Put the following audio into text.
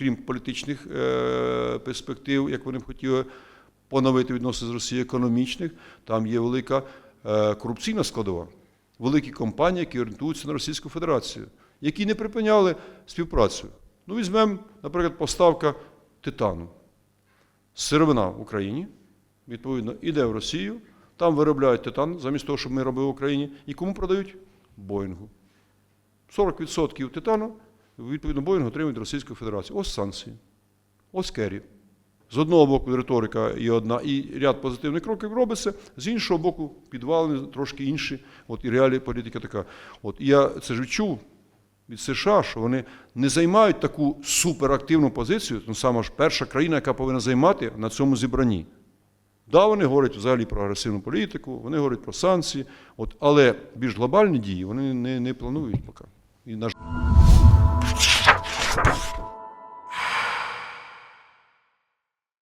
крім політичних е, перспектив, як вони б хотіли поновити відносини з Росією економічних, там є велика е, корупційна складова. Великі компанії, які орієнтуються на Російську Федерацію, які не припиняли співпрацю. Ну, візьмемо, наприклад, поставка титану. Сировина в Україні, відповідно, іде в Росію, там виробляють титан, замість того, щоб ми робили в Україні. І кому продають? Боїнгу. 40% титану, відповідно, Боїнг отримують від Російської Федерації. Ось санкції. Ось Керрі. З одного боку риторика і одна, і ряд позитивних кроків робиться, з іншого боку, підвалини трошки інші. От і реалія політика така. От і я це ж відчув від США, що вони не займають таку суперактивну позицію, ну саме ж перша країна, яка повинна займати на цьому зібранні. Да, вони говорять взагалі про агресивну політику, вони говорять про санкції, от, але більш глобальні дії вони не, не планують поки. І, на Ah!